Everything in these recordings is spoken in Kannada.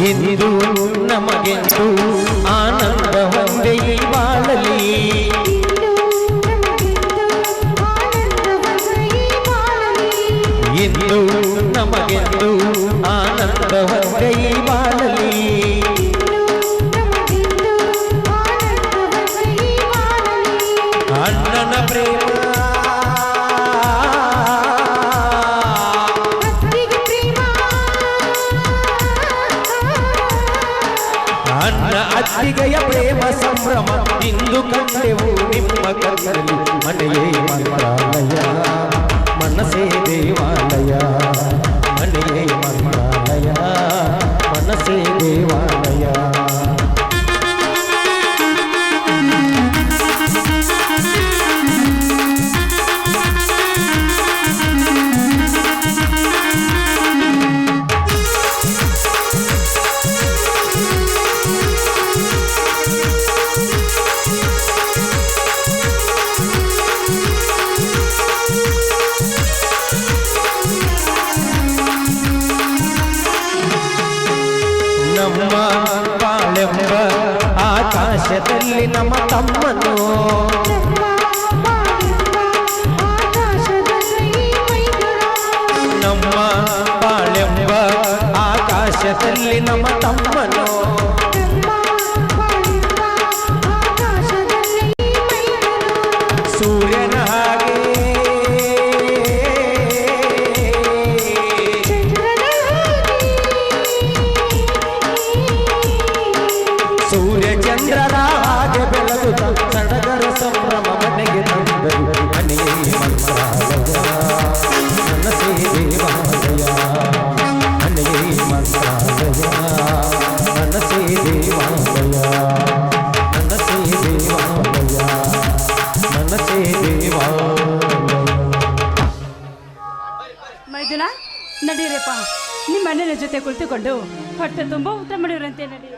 ಇಂದು ನಮಗೆಂದು ಅನ್ನ ಅತ್ತಿಗೆಯ ಪ್ರೇಮ ಸಂಭ್ರಮ ಇಂದು ಕಂಡೆವು ನಿಮ್ಮ ಕಣ್ಣಲ್ಲಿ ಮನೆಯೇ ಮಂತ್ರಾಲಯ ಮನಸೇ ದೇವಾಲಯ ಮನೆಯೇ ಮಂತ್ರಾಲಯ ಮನಸೇ ದೇವಾಲಯ తగిలిన తమ్మను. ಕುಳಿತುಕೊಂಡು ಹೊಟ್ಟೆ ತುಂಬಾ ಊಟ ಮಾಡಿದ್ರಂತೆ ನಡಿ.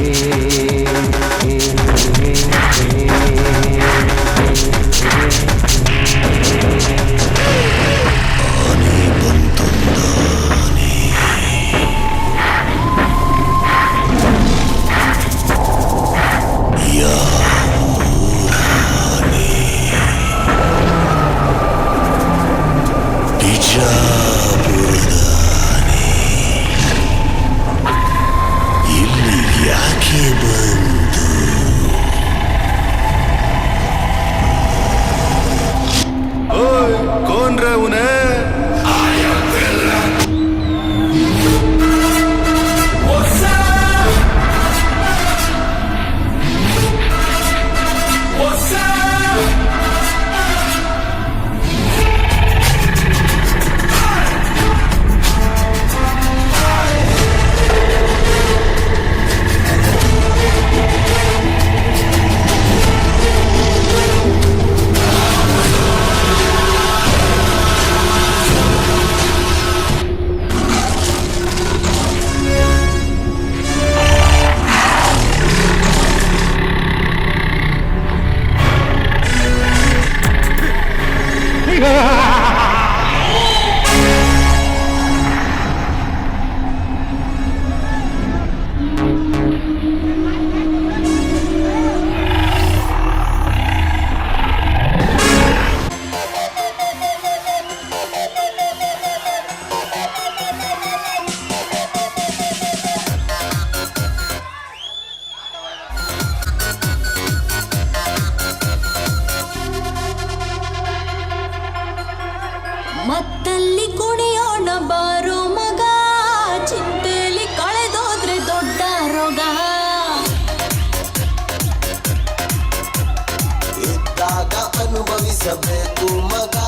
Yeah. ಮತ್ತಲ್ಲಿ ಕುಣಿಯೋಣ ಬಾರೋ ಮಗ. ಚಿಂತೆಯಲ್ಲಿ ಕಳೆದೋದ್ರೆ ದೊಡ್ಡ ರೋಗ. ಇದ್ದಾಗ ಅನುಭವಿಸಬೇಕು ಮಗ.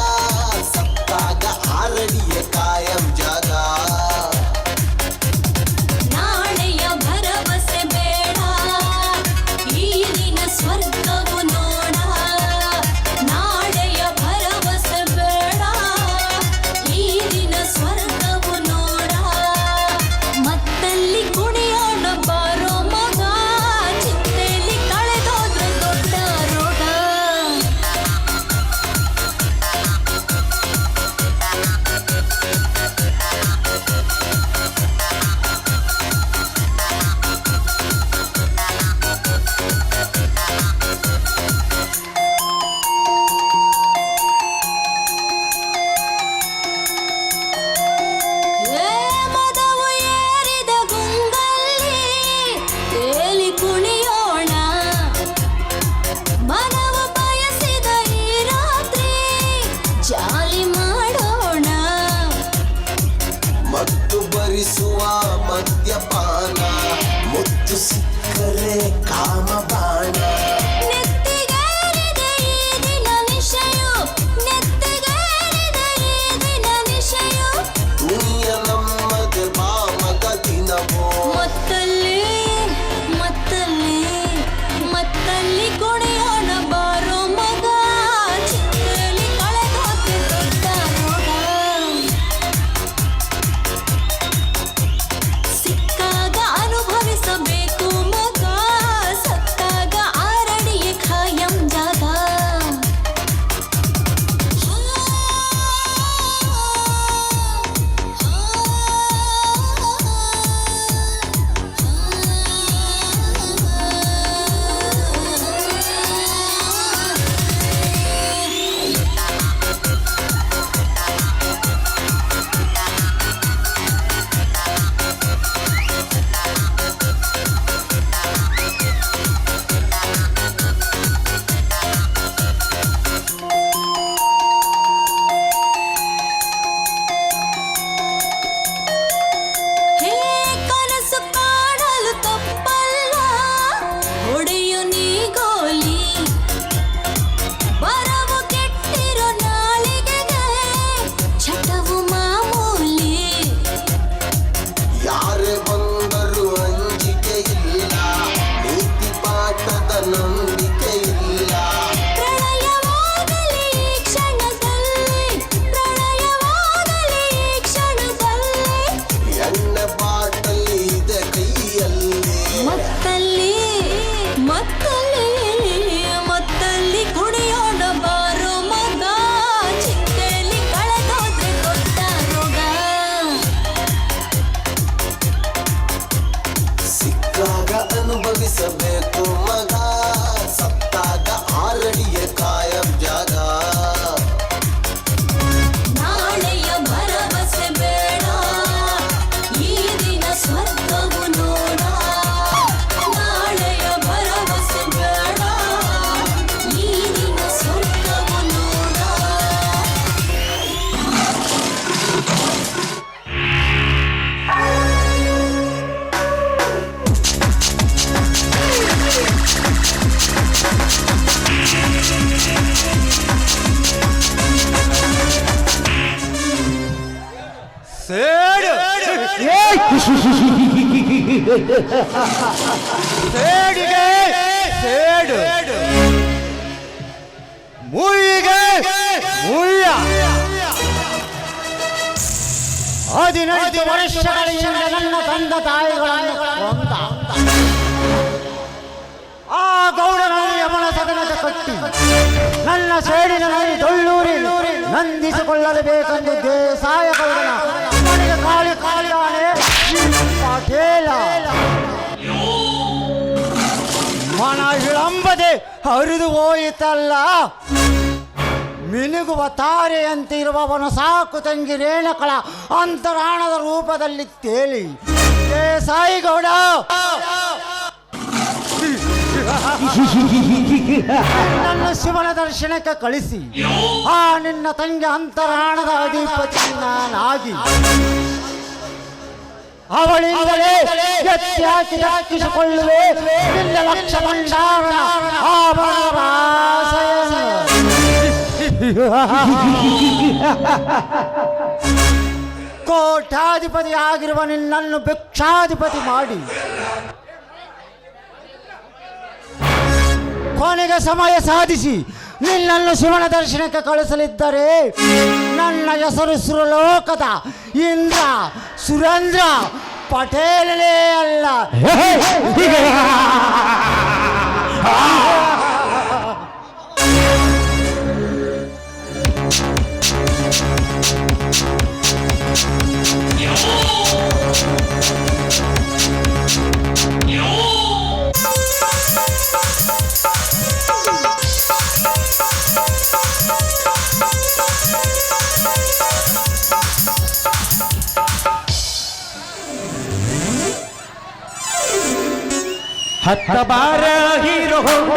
ಸೇಡಿಗೆ ಮುಯ್ಯ. ಹದಿನೈದು ವರ್ಷಗಳ ಹಿಂದೆ ನನ್ನ ತಂದ ತಾಯಿಗಳನ್ನು ಕೊಂದ. ಆ ಗೌಡನನ್ನು ಯಮನ ಸದನದ ಕಟ್ಟಿ. ನನ್ನ ಸೇಡಿನ ನಾಯಿ ದೊಳ್ಳೂರಿ ನಂದಿಸಿಕೊಳ್ಳಲು ಬೇಕೆಂದು ದೇಸಾಯ ಗೌಡನ. ಕಾಳಿ ಕಾಳಿ ಮನ ಇಳಂಬದೆ ಹರಿದು ಹೋಯಿತಲ್ಲ. ಮಿನುಗುವ ತಾರೆಯಂತಿರುವವನು ಸಾಕು ತಂಗಿ ರೇಣಕಳ ಅಂತರಾಣದ ರೂಪದಲ್ಲಿ ತೇಲಿ. ಏ ಸಾಯಿಗೌಡ. ನನ್ನ ಶಿವನ ದರ್ಶನಕ್ಕೆ ಕಳಿಸಿ. ಆ ನಿನ್ನ ತಂಗಿ ಅಂತರಾಣದ ಅಧಿಪತಿ ನಾನಾಗಿ. ಅವಳಿಂದಲೇ ಎತ್ತಿ ರಕ್ಷಿಸಿಕೊಳ್ಳುವೆ. ನಿನ್ನ ಲಕ್ಷ ಭಂಡಾರನ ಕೋಟ್ಯಾಧಿಪತಿ ಆಗಿರುವ ನಿನ್ನನ್ನು ಭಿಕ್ಷಾಧಿಪತಿ ಮಾಡಿ. ಕೊನೆಗೆ ಸಮಯ ಸಾಧಿಸಿ. ನಿನ್ನನ್ನು ಶಿವನ ದರ್ಶನಕ್ಕೆ ಕಳಿಸಲಿದ್ದರೆ. ನನ್ನ ಹೆಸರು ಸುರಲೋಕದ ಇಂದ್ರ ಸುರೇಂದ್ರ ಪಟೇಲನೇ ಅಲ್ಲ. ಹತ್ತ ಬಾರ ಹೀರೋ ಹೋಂಡ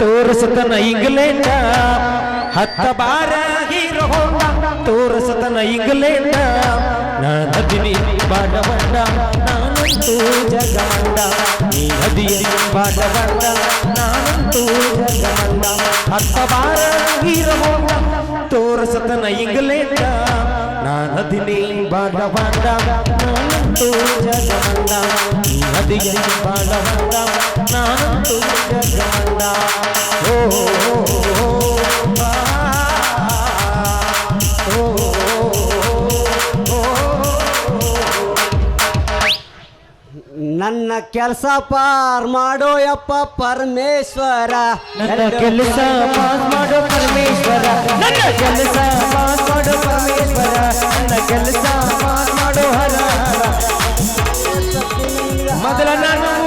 ತೋರಿಸತನ ಇಂಗ್ಲೆಂಡ. ಹತ್ತ ಬಾರ ಹೀರೋ ಹೋಂಡ ತೋರಿಸತನ ಇಂಗ್ಲೆಂಡ. ನಾನದಿನಿ ಬಾಡವಂಡ ನಾನಂತೂ ಜಗಮಂಡ ನೀ ನದಿಯ ಬಾಡವಂಡ ನಾನಂತೂ ಜಗಮಂಡ ಹತ್ತ ಬಾರ ಹೀರೋ ಹೋಂಡ ತೋರಿಸತನ ಇಂಗ್ಲೆಂಡ. ನಾನದಿನಿ ಬಾಡವಂಡ ನಾನಂತೂ ಜಗಮಂಡ ನೀ ನದಿಯ ಬಾಡವಂಡ ನಾನಂತೂ ಜಗಮಂಡ ಓ ಕೆಲಸ ಪಾರ್ ಮಾಡೋ ಯಪ್ಪ ಪರಮೇಶ್ವರ. ನನ್ನ ಕೆಲಸ ಪಾಸ್ ಮಾಡೋ ಪರಮೇಶ್ವರ. ನನ್ನ ಕೆಲಸ ಪಾಸ್ ಮಾಡೋ ಪರಮೇಶ್ವರ. ನನ್ನ ಕೆಲಸ ಪಾಸ್ ಮಾಡೋ ಹರ. ಮೊದಲ ನಾನು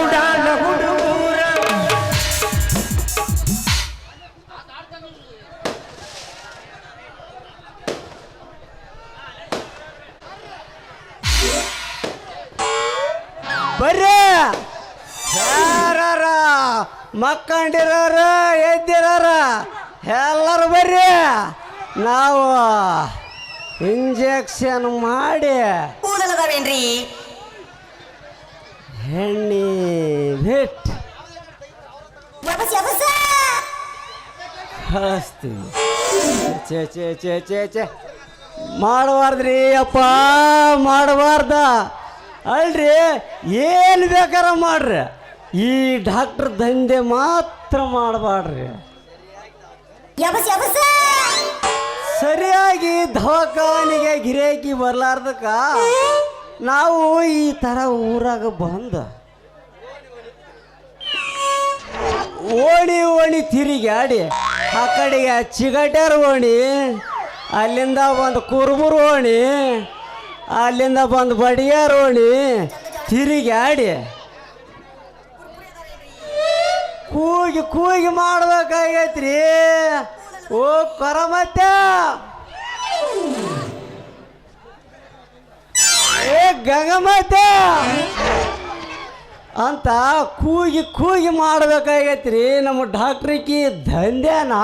ಬರ್ರಿ! ಯಾರಾರ ಮಕ್ಕಂಡಿರೋರ ಎದ್ದಿರೋರ ಎಲ್ಲರೂ ಬರ್ರಿ. ನಾವು ಇಂಜೆಕ್ಷನ್ ಮಾಡಿ ಕೂದಲದವೇನ್ರಿ ಹೆಣ್ಣಿ ಕಳಿಸ್ತೀವಿ ಚೇ ಚೇ ಚೇ ಚೇ ಚೇ ಮಾಡಬಾರ್ದ್ರಿ ಅಪ್ಪ ಮಾಡಬಾರ್ದ. ಅಲ್ರಿ ಏನು ಬೇಕಾರ ಮಾಡ್ರಿ? ಈ ಡಾಕ್ಟ್ರ್ ದಂಧೆ ಮಾತ್ರ ಮಾಡಬಾರ್ರಿ. ಸರಿಯಾಗಿ ದವಾಖಾನಿಗೆ ಗಿರೇಕಿ ಬರ್ಲಾರ್ದಕ್ಕ ನಾವು ಈ ಥರ ಊರಾಗ ಬಂದ. ಓಣಿ ಓಣಿ ತಿರುಗಾಡಿ ಆ ಕಡೆಗೆ ಚಿಗಟ್ಯಾರ ಓಣಿ ಅಲ್ಲಿಂದ ಒಂದು ಕುರುಬುರು ಓಣಿ ಅಲ್ಲಿಂದ ಬಂದು ಬಡಿಯಾರೋಣಿ, ತಿರುಗಿ ಆಡಿ. ಕೂಗಿ ಕೂಗಿ ಮಾಡ್ಬೇಕಾಗೈತ್ರಿ. ಓ ಕೊರಮತ್ತೆ ಏ ಗಂಗಮತ್ತೆ. ಅಂತ ಕೂಗಿ ಕೂಗಿ ಮಾಡ್ಬೇಕಾಗೈತ್ರಿ. ನಮ್ಮ ಡಾಕ್ಟ್ರಿಕಿ ದಂಧೆನಾ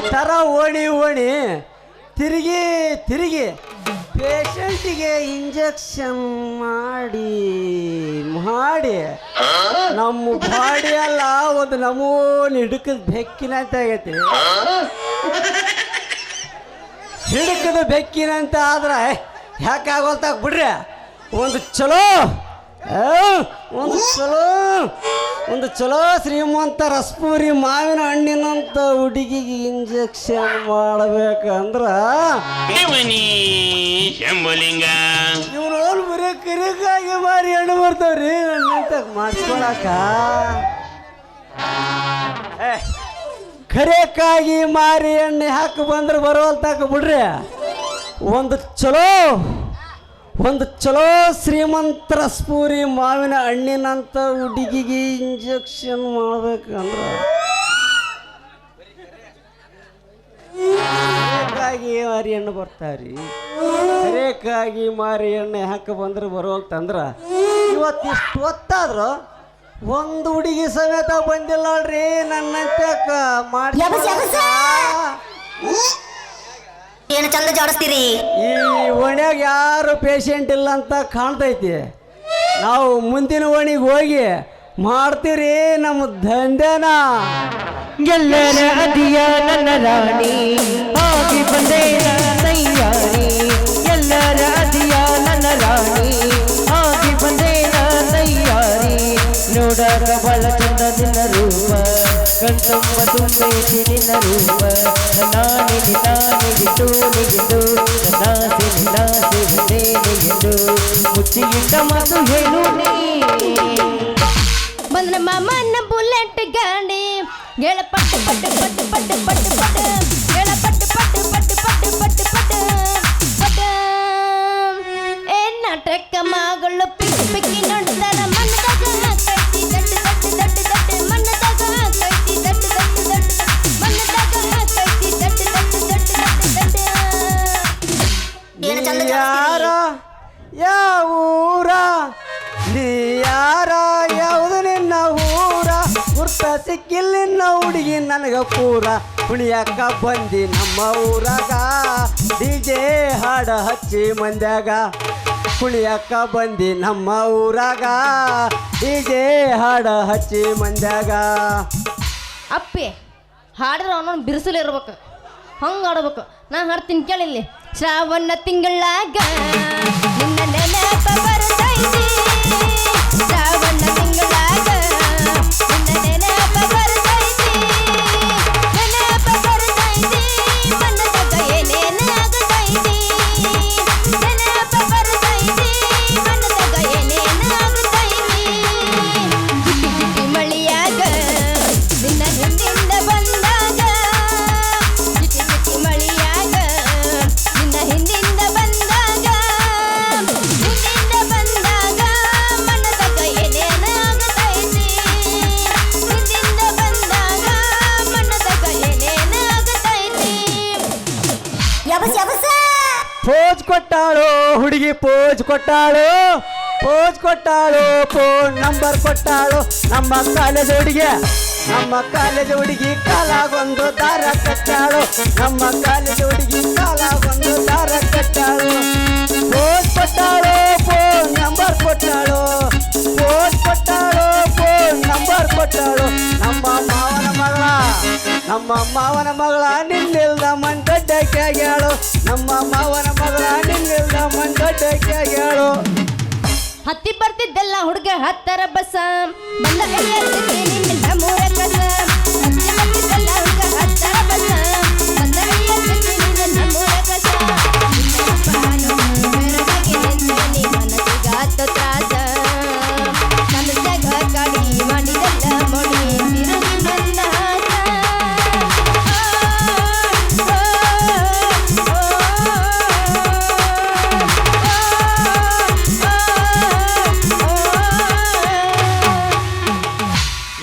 ಥರ ಓಣಿ ಓಣಿ. ತಿರುಗಿ ತಿರುಗಿ. ಪೇಷಂಟಿಗೆ ಇಂಜೆಕ್ಷನ್ ಮಾಡಿ ಮಾಡಿ. ನಮ್ಮ ಬಾಡಿ ಅಲ್ಲ ಒಂದು ನಮೂನಿ ಹಿಡುಕದ ಬೆಕ್ಕಿನಂತ ಆಗೈತಿ. ಹಿಡುಕದ ಬೆಕ್ಕಿನಂತ ಆದ್ರೆ ಯಾಕಾಗೋಲ್ತಾಗ ಬಿಡ್ರಿ? ಒಂದು ಚಲೋ ಒಂದು ಚಲೋ ಒಂದು ಚಲೋ ಶ್ರೀಮಂತ ರಸ್ಪೂರಿ ಮಾವಿನ ಹಣ್ಣಿನಂತ ಹುಡುಗಿಗೆ ಇಂಜೆಕ್ಷನ್ ಮಾಡ್ಬೇಕಂದ್ರ ಶಂಭುಲಿಂಗ. ಹೋಲ್ ಬರೀ ಕರಿಕಾಗಿ ಮಾರಿ ಹಣ್ಣು ಬರ್ತಾವ್ರಿ ಮಾಡ್ಕೊಳಕ ಕರೆಕಾಗಿ ಮಾರಿ ಎಣ್ಣೆ ಹಾಕಿ ಬಂದ್ರೆ ಬರೋಲ್ತಾಕ ಬಿಡ್ರಿ. ಒಂದು ಚಲೋ ಒಂದು ಚಲೋ ಶ್ರೀಮಂತರ ಸ್ಪೂರಿ ಮಾವಿನ ಹಣ್ಣಿನಂತ ಹುಡುಗಿಗೆ ಇಂಜೆಕ್ಷನ್ ಮಾಡ್ಬೇಕಂದ್ರೆ. ರೇಕಾಗಿ ಮಾರಿ ಹಣ್ಣು ಬರ್ತಾವ್ರಿ ರೇಕಾಗಿ ಮಾರಿ ಎಣ್ಣೆ ಹಾಕಿ ಬಂದ್ರೆ ಬರೋಲ್ತಂದ್ರ ಇವತ್ತು ಇಷ್ಟು ಹೊತ್ತಾದ್ರು ಒಂದು ಹುಡುಗಿ ಸಮೇತ ಬಂದಿಲ್ಲ ನೋಡ್ರಿ ನನ್ನಂತೆ ಮಾಡಿ ಏನು ಚಂದ ಜಾಡಿಸ್ತೀರಿ? ಈ ಓಣ್ಯಾಗ ಯಾರು ಪೇಷಂಟ್ ಇಲ್ಲ ಅಂತ ಕಾಣ್ತೈತಿ. ನಾವು ಮುಂದಿನ ಓಣಿಗೆ ಹೋಗಿ ಮಾಡ್ತೀರಿ ನಮ್ಮ ದಂಧೆನ ಎಲ್ಲರ ಅದಿಯ ನನ್ನ ರಾಣಿ. ಹೋಗಿ ಬಂದೆ ತುಂಬೈತಿ ನಿನ್ನ ರೂಪ ನಾನಿ ನಾನಿ ಬಿಟ್ಟು ನಿಗಿದ್ದು ನಾಸಿ ನಾಸಿ ಹೇ ಮುಚ್ಚಿಗಿಟ್ಟ ಮಾತು ಹೇಳು ನೀ ಬಂದ್ರ ಮಾಮನ ಬುಲೆಟ್ ಗಾಡಿ. ಗೆಳ ಪಟ್ಟು ಪಟ್ಟು ಪಟ್ಟು ಪಟ್ಟು ಪಟ್ಟು ಪಟ್ಟು ಗುರ್ತ ಸಿಕ್ಕಿಲ್ಲ ನಿನ್ನ ಹುಡುಗಿ ನನಗ ಪೂರ ಕುಣಿಯಕ್ಕ ಬಂದಿ ನಮ್ಮ ಊರಾಗ. ಡಿ ಜೆ ಹಾಡ ಹಚ್ಚಿ ಮಂದ್ಯಾಗ ಕುಣಿಯಕ್ಕ ಬಂದಿ ನಮ್ಮ ಊರಾಗ. ಡಿ ಜೆ ಹಾಡ ಹಚ್ಚಿ ಮಂದ್ಯಾಗ. ಅಪ್ಪಿ ಹಾಡಿದ್ರೆ ಅವನೊಂದು ಬಿರುಸಲು ಇರ್ಬೇಕು. ಹಂಗೆ ಆಡ್ಬೇಕು ನಾ ಹಾಡ್ತೀನಿ ಕೇಳಿಲ್ಲಿ. ಶ್ರಾವಣ ತಿಂಗಳಾಗ ಪೋಜ್ ಕೊಟ್ಟಾಳು ಹುಡುಗಿ ಪೋಜ್ ಕೊಟ್ಟಾಳು ಪೋಜ್ ಕೊಟ್ಟಾಳು ಫೋನ್ ನಂಬರ್ ಕೊಟ್ಟಾಳು ನಮ್ಮ ಕಾಲೇಜ್ ಹುಡುಗಿ ನಮ್ಮ ಕಾಲೇಜ್ ಹುಡುಗಿ ಕಾಲಾಗೊಂದು ದಾರ ಕಟ್ಟಾಳು ನಮ್ಮ ಕಾಲೇಜ್ ಹುಡುಗಿ ಕಾಲಾಗೊಂದು ದಾರ ಕಟ್ಟಾಳು ಪೋಜ್ ಕೊಟ್ಟಾಳು ಫೋನ್ ನಂಬರ್ ಕೊಟ್ಟಾಳು ಪೋಜ್ ಕೊಟ್ಟಾಳು ಫೋನ್ ನಂಬರ್ ಕೊಟ್ಟಾಳು ನಮ್ಮ ಮಾವನ ಮಗಳ ನಮ್ಮ ಮಾವನ ಮಗಳ ನಿನ್ನಿಲ್ದ ಮಂಟಡ್ಡಕ್ಕೆ ಆಗ್ಯಾಳು ನಮ್ಮ ಮಾವನ ಮಗಳ ನಿನ್ನಿಲ್ದ ಆಗ್ಯಾಳು ಹತ್ತಿ ಬರ್ತಿದ್ದೆಲ್ಲ ಹುಡುಗ ಹತ್ತರ ಬಸ. ಮೂರ ಕಸ.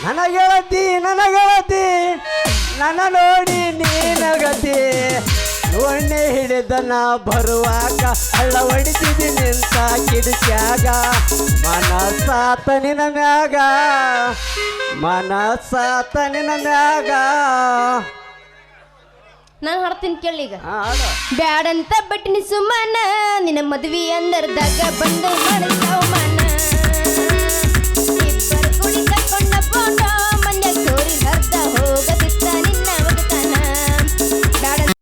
ನನ್ನ ಗೆಳತಿ ನನ್ನ ಗೆಳತಿ ನನ್ನ ನೋಡಿ ನೀನಗತಿ ಒಣ್ಣೆ ಹಿಡಿದನ ಬರುವಾಗ ಹಳ್ಳ ಹೊಡಿತಿದ್ದಿ ನಿಂತ ಕಿಡಿಸ್ಯಾಗ. ಮನಸಾತ ನಿನ ಮ್ಯಾಗ ನಿನ ಮ್ಯಾಗ. ನಾನು ಹಾಡ್ತೀನಿ ಕೇಳೀಗ ಹಾಡು. ಬ್ಯಾಡಂತ ಬಟ್ಟಿನಿ ಸುಮ್ಮನ ನಿನ್ನ ಮದ್ವಿ ಅಂದರ್ದಾಗ ಬಂದು ಮಾಡಿದ